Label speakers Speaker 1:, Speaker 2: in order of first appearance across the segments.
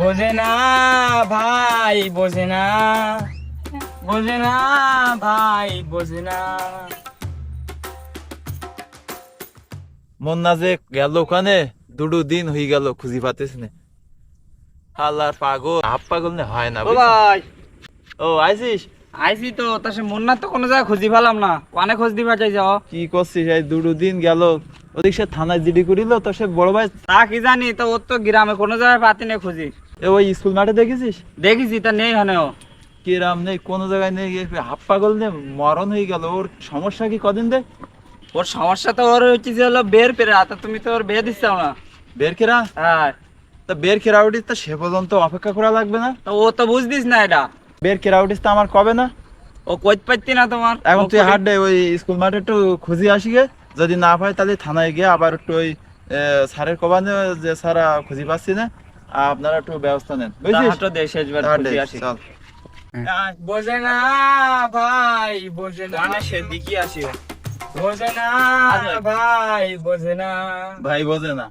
Speaker 1: বোঝে না ভাই বোঝে না। বোঝে না ভাই বোঝে না।
Speaker 2: মন্না যে গেল ওখানে দুটো দিন হয়ে গেল খুঁজি পাতিস না। আল্লাহর পাগল। হাফ পাগল না হয় না
Speaker 1: ও ভাই।
Speaker 2: ও আইসিস?
Speaker 1: আইসি তো তা সে মন্নার তো কোনো জায়গায় খুঁজি পেলাম না। কানে খোঁজ দিবা চাই যাও।
Speaker 2: কি করছিস এই দুটো দিন গেল? ওদিক সে থানায় জিডি করিল তো সে বড় ভাই
Speaker 1: তা কি জানি তো ওর তো গ্রামে কোনো জায়গায় পাতি নেই খুঁজি
Speaker 2: এ ওই স্কুল মাঠে দেখেছিস?
Speaker 1: দেখিছি তা নেই হানে ও
Speaker 2: কিরাম নেই কোনো জায়গায় নেই হাফ পাগল নেই মরণ হয়ে গেল। ওর সমস্যা কি কদিন দে?
Speaker 1: ওর সমস্যা তো ওর হচ্ছে যে হলো বের পেরা তা তুমি তো ওর বিয়ে দিচ্ছ না।
Speaker 2: বের কেরা?
Speaker 1: হ্যাঁ।
Speaker 2: তা বের কেরা উঠিস তা সে পর্যন্ত অপেক্ষা করা লাগবে না?
Speaker 1: তো ও তো বুঝদিস না এটা।
Speaker 2: বের কেরা উঠিস তা আমার কবে না?
Speaker 1: ও কইতে পারতি না তোমার?
Speaker 2: এখন তুই
Speaker 1: কই-
Speaker 2: হাট দে ওই স্কুল মাঠে একটু খুঁজি আসি গে। যদি না পাই তাহলে থানায় গিয়ে আবার একটু ওই স্যারের কবানে যে স্যারা খুঁজি পাচ্ছি না। আপনারা একটু ব্যবস্থা নেন চল।
Speaker 1: বোঝে না ভাই বোঝে না। সে দিকে আসি বোঝে না ভাই বোঝে না।
Speaker 2: ভাই বোঝে না।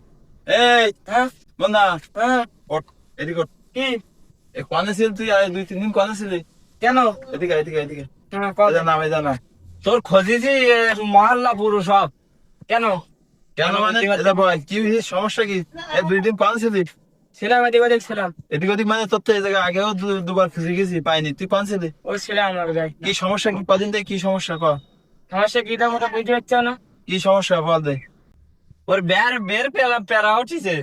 Speaker 2: এই
Speaker 1: হ্যাঁ।
Speaker 2: বন্ধা
Speaker 1: হ্যাঁ।
Speaker 2: ওঠ এদিকে ওঠ।
Speaker 1: কি?
Speaker 2: এ কনে ছিল তুই? দুই তিন দিন কনে ছিলি?
Speaker 1: কেন?
Speaker 2: এদিকে এদিকে এদিকে।
Speaker 1: হ্যাঁ।
Speaker 2: জানা এই জানা
Speaker 1: তোর খোঁজেছি মহল্লা পুরো সব। কেন?
Speaker 2: কেন মানে? কি সমস্যা কি? দুই দিন কনে ছিলি?
Speaker 1: ছিলাম এদিক ওদিক ছিলাম।
Speaker 2: এদিক ওদিক মানে তোর তো এই জায়গায় আগেও দুবার খুঁজে গেছি পাইনি। তুই কনে ছিলি
Speaker 1: ও ছিলাম আমার যাই।
Speaker 2: কি সমস্যা কি? কদিন থেকে কি সমস্যা? ক।
Speaker 1: সমস্যা কিটা মোটা বুঝতে পারছ না?
Speaker 2: কি সমস্যা? বল দে।
Speaker 1: ওর বের বের পেলা পেরা উঠিছে।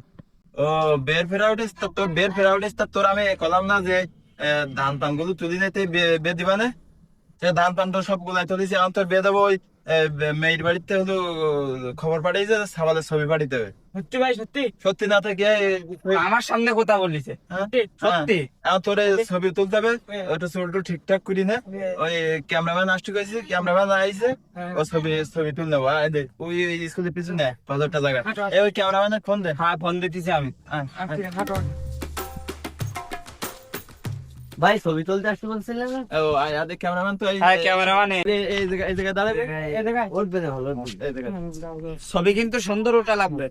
Speaker 2: ও বের ফেরা উঠিস তো তোর বের ফেরা উঠিস তো তোর আমি কলাম না যে ধান পানগুলো তুলি নিতে বে দিবানে সে ধান পান তো সব গুলাই তুলিছি এখন তোর বে দেবো ওই মেয়ের বাড়িতে হলো খবর পাঠিয়েছে সাবালের ছবি পাঠিয়ে দেবে।
Speaker 1: সত্যি ভাই সত্যি?
Speaker 2: সত্যি না থেকে
Speaker 1: আমার সামনে কথা বলিছে।
Speaker 2: হ্যাঁ?
Speaker 1: সত্যি
Speaker 2: এখন তোর ছবি তুলতে হবে ওটা ছবিটা ঠিকঠাক করি না। ওই ক্যামেরাম্যান আসতে গেছে ক্যামেরাম্যান আইছে
Speaker 1: হ্যাঁ।
Speaker 2: ও ছবি ছবি তুল নেব ওই স্কুলের পিছনে
Speaker 1: হাঁটো, হাঁটো।
Speaker 2: এই ওই ক্যামেরাম্যানের ফোন দে।
Speaker 1: হ্যাঁ ফোন দিতেছি আমি।
Speaker 2: আয়, আয়।
Speaker 3: ভাই ছবি তুলতে আসতে বলছিলেন না?
Speaker 2: ও আয় আয়, ক্যামেরাম্যান তো এই
Speaker 1: হ্যাঁ ক্যামেরাম্যান
Speaker 2: এই- এই জায়গা এই জায়গায় দাঁড়াবে
Speaker 3: উঠবে না ভালো
Speaker 2: এই জায়গায়।
Speaker 1: ছবি কিন্তু সুন্দর ওটা লাগবে।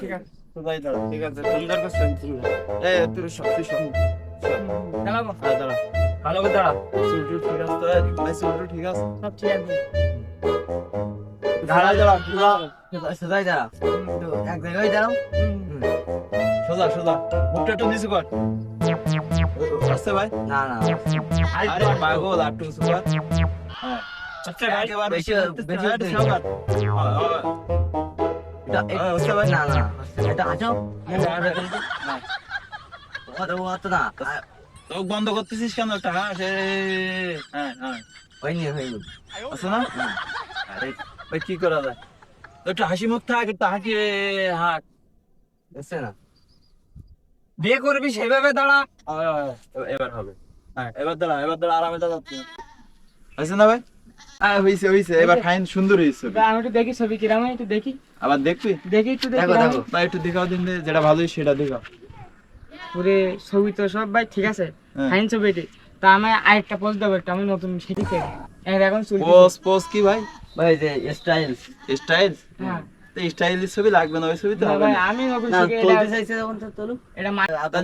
Speaker 2: ঠিক আছে? তো যাই দাঁড়া
Speaker 1: ঠিক আছে সুন্দর করে ছবি
Speaker 2: এই তুই সব। সব
Speaker 1: চালাবো।
Speaker 2: দাঁড়া।
Speaker 1: ভালো করে দাঁড়া।
Speaker 2: চুল ঠিক আছে তো? ভাই চুল ঠিক আছে?
Speaker 1: সব ঠিক আছে।
Speaker 2: দাঁড়া দাঁড়া
Speaker 3: সোজাই দাঁড়া। এক জায়গায় দাঁড়াও।
Speaker 2: সোজা সোজা। মুখটা একটু নিচু কর। আসছে ভাই
Speaker 3: না না
Speaker 2: আরে পাগল আর
Speaker 1: আচ্ছা ভাই
Speaker 3: বেশি- বেশি। এটা
Speaker 2: বুঝতে
Speaker 3: না না এটা আছো না
Speaker 2: চোখ বন্ধ করতেছিস কেন একটা হ্যাঁ হ্যাঁ হ্যাঁ
Speaker 3: হয়নি হয়নি
Speaker 2: না আরে ভাই কি করা যায় একটু হাসি মুখ থাক একটু হাসি হাক
Speaker 3: বুঝছে না
Speaker 1: বিয়ে করবি সেভাবে দাঁড়া।
Speaker 2: এবার হবে। হ্যাঁ এবার দাঁড়া এবার দাঁড়া আরামে দাঁড়া। আছে না ভাই? হ্যাঁ এবার ফাইন সুন্দর
Speaker 1: আমি একটু দেখি ছবি কিরাম একটু দেখি।
Speaker 2: আবার দেখবি?
Speaker 1: দেখি একটু
Speaker 3: দেখো দেখো
Speaker 2: ভাই একটু দেখাও দিন যেটা ভালো সেটা দেখাও।
Speaker 1: পুরে ছবি তো সব ভাই ঠিক আছে।
Speaker 2: হ্যাঁ।
Speaker 1: ফাইন ছবি এটি। তা আমি আরেকটা পোস্ট দেবো একটা আমি নতুন এখন চুল
Speaker 2: কি ভাই?
Speaker 3: ভাই যে স্টাইল
Speaker 2: স্টাইল
Speaker 1: হ্যাঁ।
Speaker 2: তো স্টাইলের ছবি লাগবে না ওই ছবি তো হবে
Speaker 1: ভাই আমি
Speaker 3: তুলতে
Speaker 1: এটা-
Speaker 3: চাইছে যখন তো তোলো
Speaker 1: এটা
Speaker 2: তা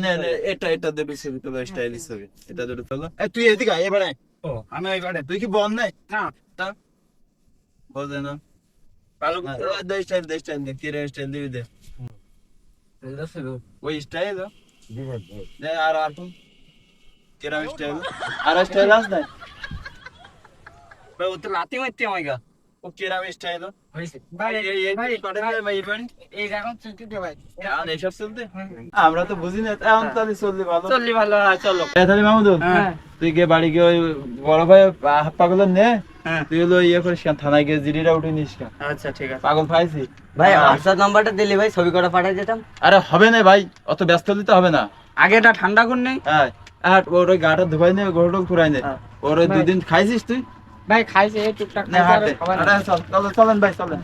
Speaker 2: এটা এটা দেবে ছবি স্টাইলিশ এটা দুটো তোলো। এ তুই এদিকে আয় এবারে
Speaker 1: ও আমি ওইবারে
Speaker 2: তুই কি বল নাই?
Speaker 1: না।
Speaker 2: তা? বোঝে না।
Speaker 1: ভালো
Speaker 2: হ্যাঁ, দে স্টাইল দে স্টাইল দে। কিরে স্টাইল দিবি দে। ওই স্টাইল দে আর আর কোন? কিরম স্টাইল আর স্টাইল আস না
Speaker 1: ও তো লাতি মারতে আমাকে
Speaker 2: ও কিরম স্টাইল আমরা তো বুঝি না এখন তাহলে চললে ভালো।
Speaker 1: চললি ভালো চলো।
Speaker 2: তাহলে মামুদুল তুই গিয়ে বাড়ি গিয়ে ওই বড় ভাই হাত নে
Speaker 1: হ্যাঁ।
Speaker 2: তুই হলো ইয়ে করিস কেন থানায় গিয়ে জিডিটা উঠে নিস কেন?
Speaker 1: আচ্ছা ঠিক আছে।
Speaker 2: পাগল পাইছি।
Speaker 3: ভাই। হোয়াটসঅ্যাপ নাম্বারটা দিলি ভাই ছবি করা পাঠাই যেতাম
Speaker 2: আরে হবে না ভাই অত ব্যস্ত হলে তো হবে না।
Speaker 1: আগে এটা ঠান্ডা কোন নেই
Speaker 2: হ্যাঁ আর ওর ওই গাটা ধুবাই নে গোড় ফুরাই নে।
Speaker 1: হ্যাঁ।
Speaker 2: ওর ওই দুদিন খাইছিস তুই?
Speaker 1: ভাই খাইছে এই টুকটাক
Speaker 2: চলেন ভাই চলেন।